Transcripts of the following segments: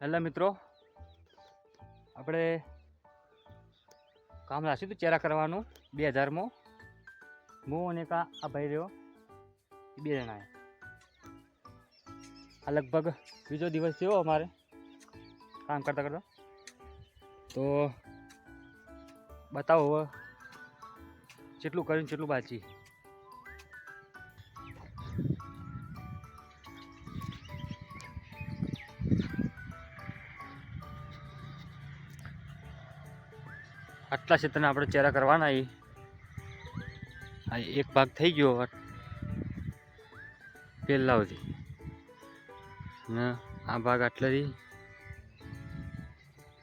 Hello મિત્રો. આપણે કામ રાખ્યું હતું ચેરા કરવાનું બે હજારમાં. હું અને કા આ ભાઈ રહ્યો. બે જણાએ. આ લગભગ બીજો દિવસ થયો અમારે કામ કરતાં કરતાં. તો બતાવો હવે જેટલું કર્યું કેટલું જેટલું આટલા ક્ષેત્રના આપણે ચેરા કરવાના એ આ એક ભાગ થઈ ગયો પહેલા સુધી. ને આ ભાગ આટલાથી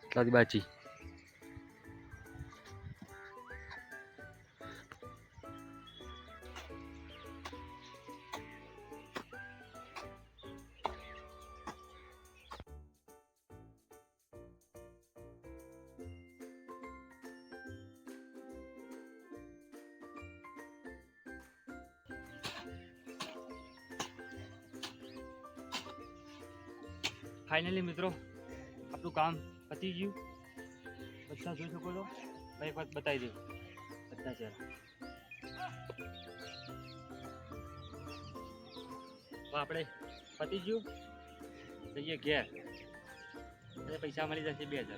આટલાથી બાચી. ફાઇનલી મિત્રો, આપણું કામ પતી ગયું. બધા જોઈ શકો છો. મેં એક વાત બતાવી દઉં. બધા ચહેરા તો આપણે પતી ગયું. જઈએ ઘેર. પૈસા મળી જશે બે હજાર.